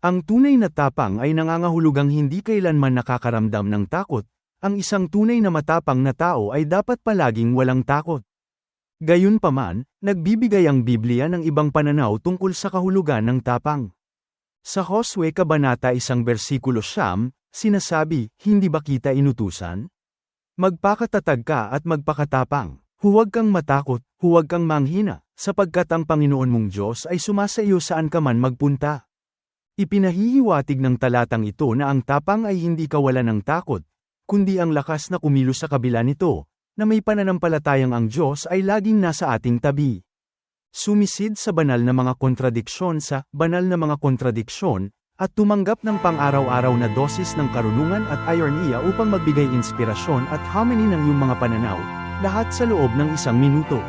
Ang tunay na tapang ay nangangahulugang hindi kailanman nakakaramdam ng takot, ang isang tunay na matapang na tao ay dapat palaging walang takot. Gayunpaman, nagbibigay ang Biblia ng ibang pananaw tungkol sa kahulugan ng tapang. Sa Josue Kabanata 1 versikulo siyam, sinasabi, hindi ba kita inutusan? Magpakatatag ka at magpakatapang. Huwag kang matakot, huwag kang manghina, sapagkat ang Panginoon mong Diyos ay sumasa iyo saan ka man magpunta. Ipinahihiwatig ng talatang ito na ang tapang ay hindi kawalan ng takot, kundi ang lakas na kumilos sa kabila nito, na may pananampalatayang ang Diyos ay laging nasa ating tabi. Sumisid sa banal na mga kontradiksyon sa banal na mga kontradiksyon, at tumanggap ng pang-araw-araw na dosis ng karunungan at ironiya upang magbigay inspirasyon at harmony ng iyong mga pananaw, lahat sa loob ng isang minuto.